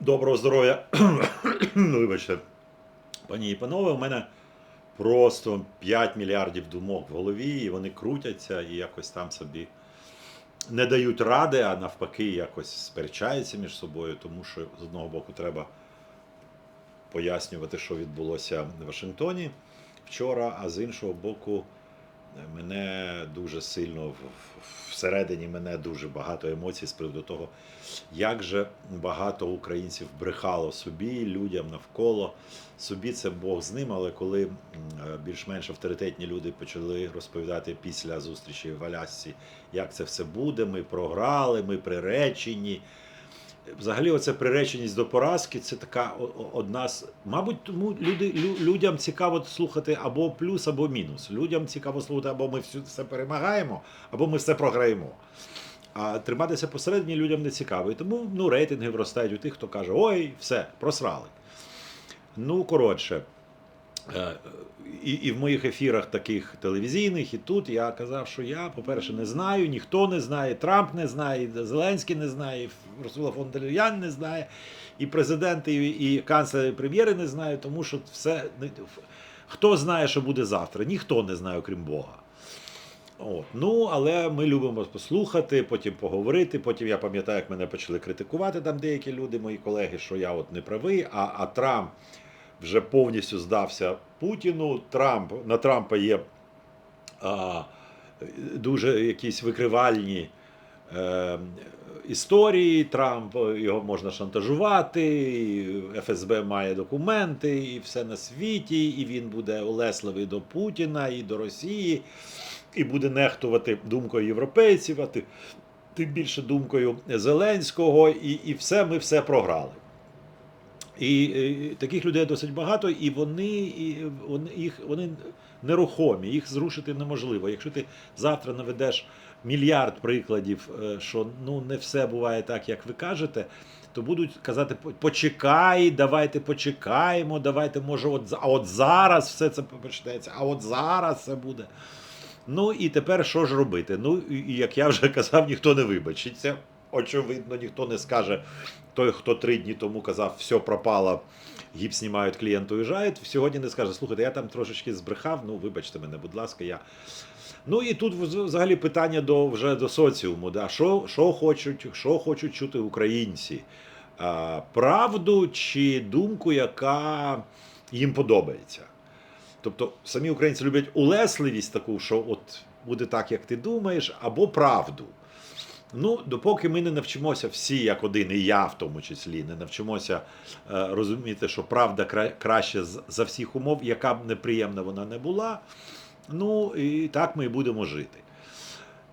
Доброго здоров'я. Ну, Вибачте, пані і панове, у мене просто 5 мільярдів думок в голові, і вони крутяться і якось там собі не дають ради, а навпаки, якось сперечаються між собою, тому що з одного боку треба пояснювати, що відбулося в Вашингтоні вчора, а з іншого боку, мене дуже сильно всередині мене дуже багато емоцій з приводу того, як же багато українців брехало собі, людям навколо. Собі це Бог з ним, але коли е, більш-менш авторитетні люди почали розповідати після зустрічі в Алясці, як це все буде, ми програли, ми приречені. Взагалі, оце приреченість до поразки це така одна з. Мабуть, тому люди, лю- людям цікаво слухати або плюс, або мінус. Людям цікаво слухати, або ми все перемагаємо, або ми все програємо. А триматися посередині людям не цікаво. І тому ну, рейтинги виростають у тих, хто каже: ой, все, просрали. Ну, коротше. Е, І, і в моїх ефірах таких телевізійних, і тут я казав, що я, по-перше, не знаю, ніхто не знає, Трамп не знає, Зеленський не знає, і Урсула фон дер не знає, і президенти, і, і канцлери, і прем'єри не знають, тому що все. Хто знає, що буде завтра? Ніхто не знає, окрім Бога. От. Ну, але ми любимо послухати, потім поговорити. Потім я пам'ятаю, як мене почали критикувати там деякі люди, мої колеги, що я от не правий, а, а Трамп вже повністю здався Путіну. Трамп, на Трампа є а, дуже якісь викривальні е, історії. Трамп його можна шантажувати, ФСБ має документи, і все на світі, і він буде улесливий до Путіна і до Росії, і буде нехтувати думкою європейців, а ти- тим більше думкою Зеленського, і, і все ми все програли. І, е, таких людей досить багато, і вони, і вони, їх, вони нерухомі, їх зрушити неможливо. Якщо ти завтра наведеш мільярд прикладів, е, що ну не все буває так, як ви кажете, то будуть казати: почекай, давайте почекаємо, давайте, може, от, а от зараз все це почнеться, а от зараз це буде. Ну і тепер що ж робити? Ну, і і як я вже казав, ніхто не вибачиться. Очевидно, ніхто не скаже, той, хто три дні тому казав, все пропало, гіпс знімають, клієнт уїжджає, сьогодні не скаже, слухайте, я там трошечки збрехав, ну вибачте мене, будь ласка, я. Ну і тут взагалі питання до вже до соціуму. Да? Що, що, хочуть, що хочуть чути українці? А, правду чи думку, яка їм подобається? Тобто самі українці люблять улесливість таку, що от буде так, як ти думаєш, або правду. Ну, допоки ми не навчимося всі, як один, і я в тому числі, не навчимося е, розуміти, що правда кра- краще за всіх умов, яка б неприємна вона не була. Ну і так ми і будемо жити.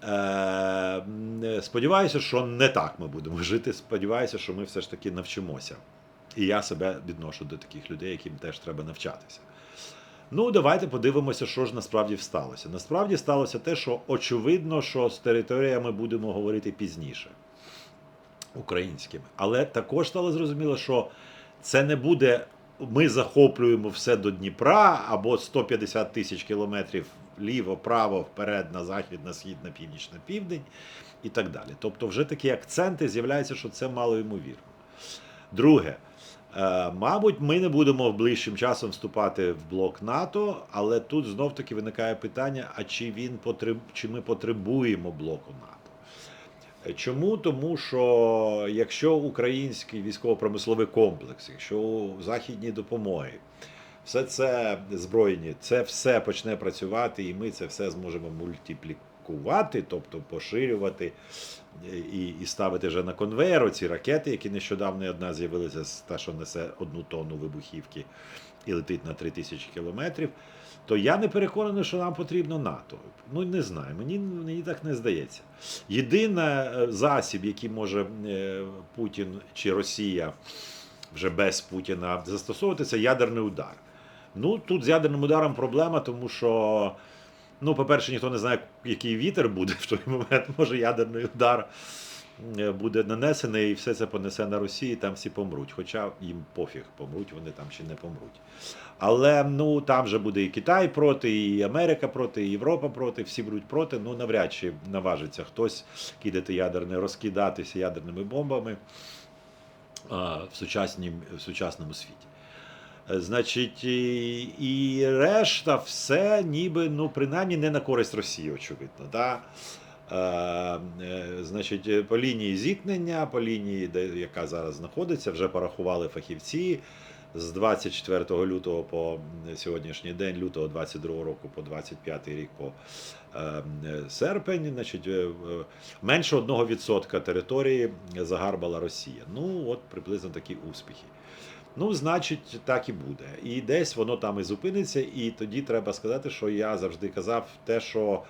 Е, сподіваюся, що не так ми будемо жити. Сподіваюся, що ми все ж таки навчимося. І я себе відношу до таких людей, яким теж треба навчатися. Ну, давайте подивимося, що ж насправді сталося. Насправді сталося те, що очевидно, що з територіями будемо говорити пізніше українськими. Але також стало зрозуміло, що це не буде ми захоплюємо все до Дніпра або 150 тисяч кілометрів ліво, право, вперед, на захід, на схід, на північ, на південь і так далі. Тобто, вже такі акценти з'являються, що це мало ймовірно. Друге, мабуть, ми не будемо ближчим часом вступати в блок НАТО, але тут знов таки виникає питання: а чи він потреб... чи ми потребуємо блоку НАТО? Е, Чому? Тому що якщо український військово-промисловий комплекс, якщо західні допомоги, все це збройні, це все почне працювати, і ми це все зможемо мультиплікувати, тобто поширювати і, і ставити вже на конвейер ці ракети, які нещодавно одна з'явилася та, що несе одну тонну вибухівки і летить на 3000 кілометрів. То я не переконаний, що нам потрібно НАТО. Ну не знаю, мені, мені так не здається. Єдиний е, засіб, який може е, Путін чи Росія вже без Путіна застосовувати, це ядерний удар. Ну тут з ядерним ударом проблема, тому що, ну, по-перше, ніхто не знає, який вітер буде в той момент. Може ядерний удар е, буде нанесений, і все це понесе на Росію, і там всі помруть. Хоча їм пофіг, помруть вони там чи не помруть. Але ну там же буде і Китай проти, і Америка проти, і Європа проти, всі будуть проти. Ну навряд чи наважиться хтось кидати ядерне, розкидатися ядерними бомбами. а, в, сучаснім, в сучасному світі. Е, Значить, і, і решта все ніби, ну, принаймні, не на користь Росії, очевидно. Да? Е, е, значить, по лінії зіткнення, по лінії, де, яка зараз знаходиться, вже порахували фахівці. З 24 лютого по сьогоднішній день, лютого 22 року по 25 рік по серпень, значить, е, менше 1% території загарбала Росія. Ну, от приблизно такі успіхи. Ну, значить, так і буде. І десь воно там і зупиниться, і тоді треба сказати, що я завжди казав те, що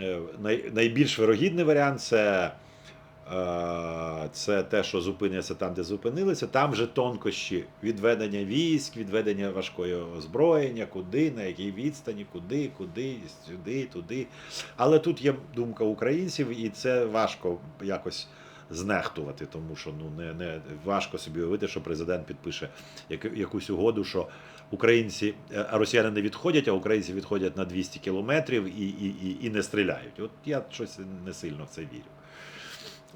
е, най, найбільш вирогідний варіант це, це те, що зупиняться там, де зупинилися. Там вже тонкощі відведення військ, відведення важкого озброєння, куди, на якій відстані, куди, куди, сюди, туди. Але тут є думка українців, і це важко якось знехтувати, тому що ну не, не важко собі уявити, що президент підпише як, якусь угоду, що українці, е, а росіяни не відходять, а українці відходять на 200 кілометрів і, і, і, і не стріляють. От я щось не сильно в це вірю.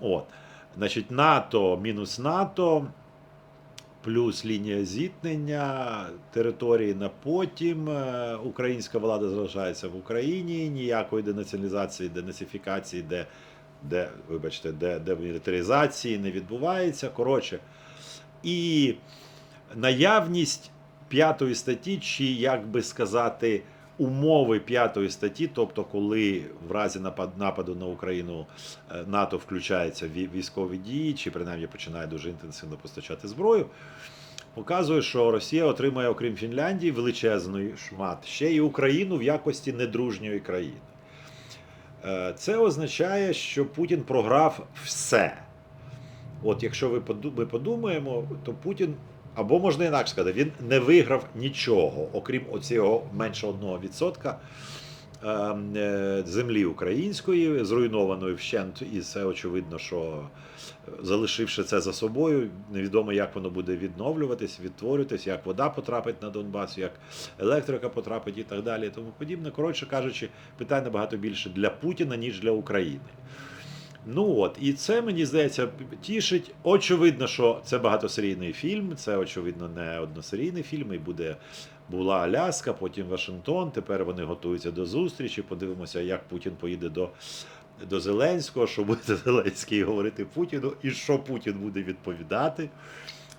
От. Значить, НАТО мінус НАТО. Плюс лінія зіткнення території на потім. Е, Українська влада залишається в Україні, ніякої денаціоналізації, денацифікації, де, де, вибачте, де, демілітаризації не відбувається. Коротше, і наявність п'ятої статті, чи як би сказати, умови п'ятої статті, тобто, коли в разі нападу на Україну е, НАТО включається в військові дії, чи принаймні починає дуже інтенсивно постачати зброю, показує, що Росія отримає, окрім Фінляндії, величезний шмат ще й Україну в якості недружньої країни. Е, Це означає, що Путін програв все. От якщо ми подумаємо, то Путін, або можна інакше сказати, він не виграв нічого, окрім оцього менше 1% ем, е, землі української, зруйнованої вщент, і це очевидно, що е, залишивши це за собою, невідомо, як воно буде відновлюватись, відтворюватись, як вода потрапить на Донбас, як електрика потрапить і так далі. Тому подібне. Коротше кажучи, питань набагато більше для Путіна, ніж для України. Ну от, і це мені здається тішить. Очевидно, що це багатосерійний фільм, це очевидно не односерійний фільм. І буде була Аляска, потім Вашингтон. Тепер вони готуються до зустрічі. Подивимося, як Путін поїде до, до Зеленського, що буде Зеленський говорити Путіну, і що Путін буде відповідати.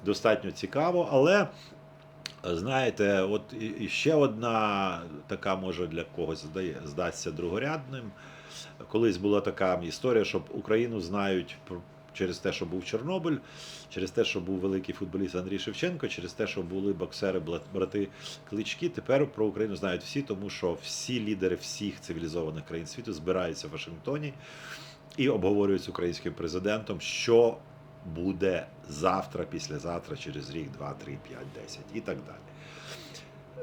Достатньо цікаво, але. Знаєте, от і- ще одна така може для когось здає, здасться другорядним. Колись була така історія, що Україну знають через те, що був Чорнобиль, через те, що був великий футболіст Андрій Шевченко, через те, що були боксери брати Клички. Тепер про Україну знають всі, тому що всі лідери всіх цивілізованих країн світу збираються в Вашингтоні і обговорюють з українським президентом, що буде завтра, післязавтра, через рік, два, три, п'ять, десять і так далі.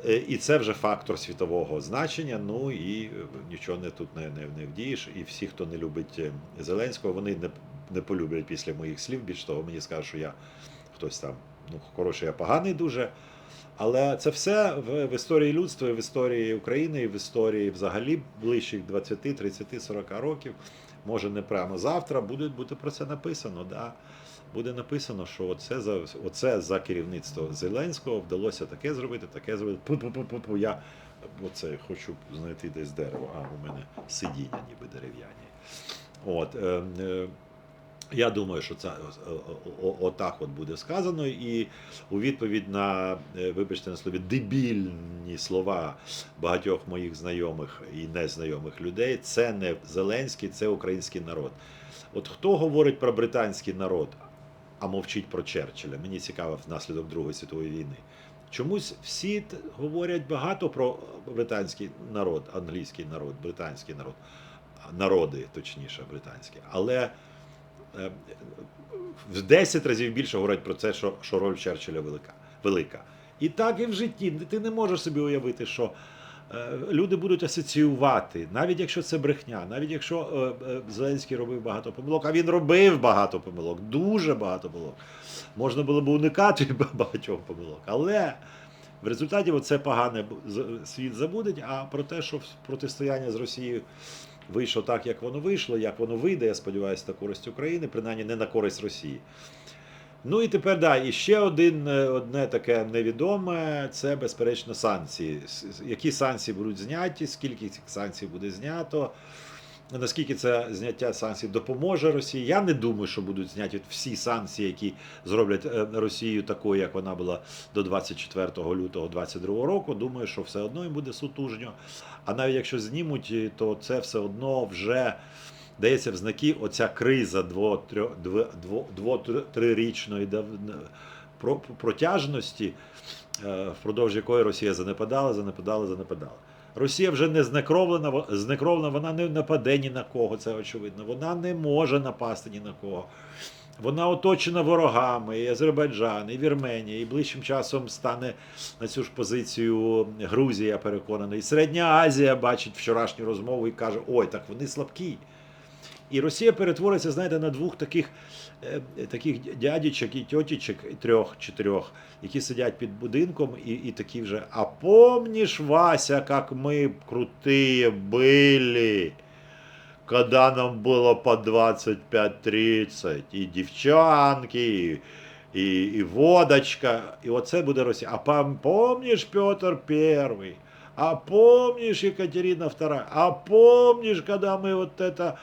Е, І це вже фактор світового значення. Ну і нічого не тут не, не, не вдієш. І всі, хто не любить е, Зеленського, вони не, не полюблять після моїх слів. Більш того, мені скажуть, що я хтось там, ну хороший, я поганий дуже. Але це все в, в історії людства, в історії України, в історії взагалі ближчих 20, 30, 40 років. Може, не прямо завтра буде бути про це написано. Да? Буде написано, що оце за оце за керівництво Зеленського вдалося таке зробити, таке зробити. Пу-пу-пу-пу-пу. Я оце хочу знайти десь дерево. А у мене сидіння ніби дерев'яні. От, е, е, я думаю, що це о- о- отак от буде сказано, і у відповідь на, е, вибачте на слові, дебільні слова багатьох моїх знайомих і незнайомих людей, це не Зеленський, це український народ. От хто говорить про британський народ, а мовчить про Черчилля? Мені цікаво внаслідок Другої світової війни. Чомусь всі говорять багато про британський народ, англійський народ, британський народ, народи, точніше, британські. Але е, в 10 разів більше говорять про це, що, що роль Черчилля велика. велика. І так і в житті. Ти не можеш собі уявити, що е, люди будуть асоціювати, навіть якщо це брехня, навіть якщо е, е, Зеленський робив багато помилок, а він робив багато помилок, дуже багато помилок. Можна було б уникати багатьох помилок. Але в результаті це погане світ забуде, а про те, що протистояння з Росією вийшло так, як воно вийшло, як воно вийде, я сподіваюся, на користь України, принаймні не на користь Росії. Ну і тепер да, і ще один, е, одне таке невідоме це, безперечно, санкції. Які санкції будуть зняті, скільки цих санкцій буде знято, наскільки це зняття санкцій допоможе Росії. Я не думаю, що будуть зняті всі санкції, які зроблять е, Росію такою, як вона була до 24 лютого 2022 року. Думаю, що все одно їм буде сутужньо. А навіть якщо знімуть, е, то це все одно вже дається в знаки оця криза дво-трирічної протяжності, е, впродовж якої Росія занепадала, занепадала, занепадала. Росія вже не знекровлена, знекровлена, вона не нападе ні на кого, це очевидно. Вона не може напасти ні на кого. Вона оточена ворогами, і Азербайджан, і Вірменія, і ближчим часом стане на цю ж позицію Грузія, Переконана. І Середня Азія бачить вчорашню розмову і каже: ой, так вони слабкі. І Росія перетвориться, знаєте, на двох таких, е, таких дядічок і тьотічок, і трьох, чотирьох, які сидять під будинком, і, і такі вже. А помніш, Вася, як ми крутые были, когда нам было по 25-30, і дівчанки, і, і водочка, і оце буде Росія. А пам- помніш Петр Первый? А помніш Екатерина II? А помніш, коли ми от это е,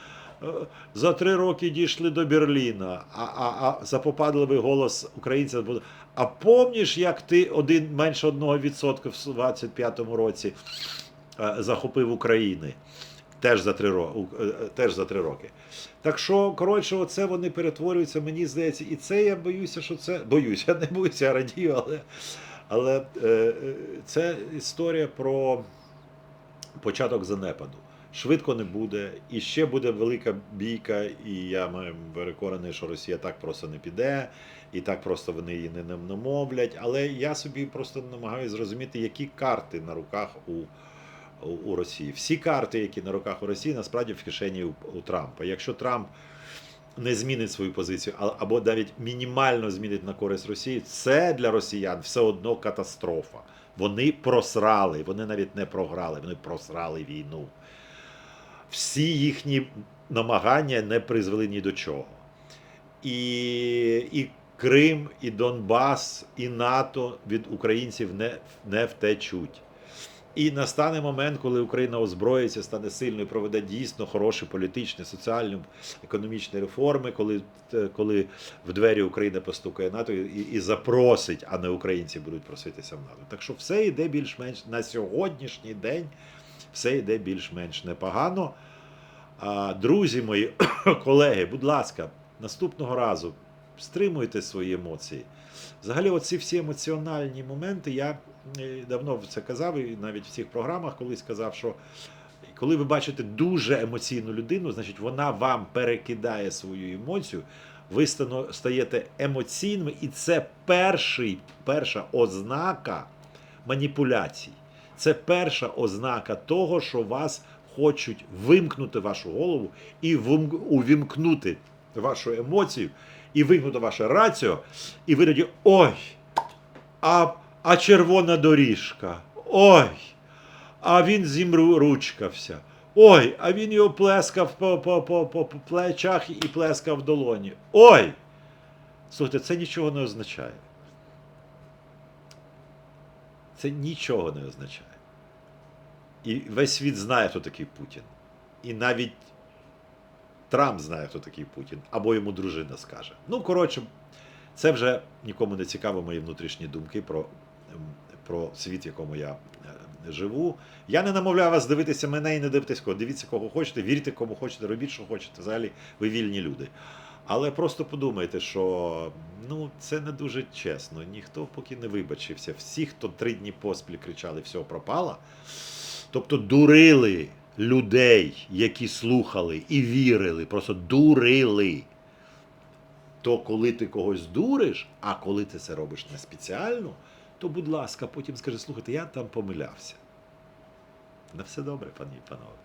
за три роки дійшли до Берліна, а, а, а запопадливий голос українця буде. А помніш, як ти один менше одного відсотка в 25-му році е, захопив України? Теж за три роки. Теж за три роки. Так що, коротше, оце вони перетворюються, мені здається, і це я боюся, що це. Боюся, не боюся, я радію, але, але е, е, це історія про початок занепаду. Швидко не буде, і ще буде велика бійка, і я переконаний, що Росія так просто не піде, і так просто вони її не намовлять. Але я собі просто намагаюся зрозуміти, які карти на руках у, у, у Росії. Всі карти, які на руках у Росії, насправді в кишені у, у Трампа. Якщо Трамп не змінить свою позицію, а- або навіть мінімально змінить на користь Росії, це для росіян все одно катастрофа. Вони просрали, вони навіть не програли, вони просрали війну. Всі їхні намагання не призвели ні до чого. І, і Крим, і Донбас, і НАТО від українців не, не втечуть. І настане момент, коли Україна озброїться, стане сильною, проведе дійсно хороші політичні, соціальні, економічні реформи, коли, е, коли в двері України постукає НАТО і, і запросить, а не українці будуть проситися в НАТО. Так що все йде більш-менш на сьогоднішній день, все йде більш-менш непогано. Друзі мої, колеги, будь ласка, наступного разу стримуйте свої емоції. Взагалі, оці всі емоціональні моменти, я е, давно це казав, і навіть в цих програмах колись казав, що коли ви бачите дуже емоційну людину, значить вона вам перекидає свою емоцію, ви стаєте емоційними, і це перший, перша ознака маніпуляцій. Це перша ознака того, що вас хочуть вимкнути вашу голову і увімкнути вашу емоцію, і вимкнути ваше раціо, і ви тоді ой, а, а червона доріжка, ой, а він зімручкався. Ой, а він його плескав по, по, по, по, по плечах і плескав в долоні. Ой! Слухайте, це нічого не означає. Це нічого не означає. І весь світ знає, хто такий Путін. І навіть Трамп знає, хто такий Путін, або йому дружина скаже. Ну, коротше, це вже нікому не цікаво мої внутрішні думки про, ем, про світ, в якому я е, живу. Я не намовляю вас дивитися мене і не дивитись кого. Дивіться, кого хочете, вірте, кому хочете, робіть, що хочете. Взагалі, ви вільні люди. Але просто подумайте, що ну, це не дуже чесно. Ніхто поки не вибачився. Всі, хто три дні поспіль кричали, все пропало. Тобто дурили людей, які слухали і вірили, просто дурили. То коли ти когось дуриш, а коли ти це робиш не спеціально, то, будь ласка, потім скажи, слухайте, я там помилявся. На все добре, пані і панове.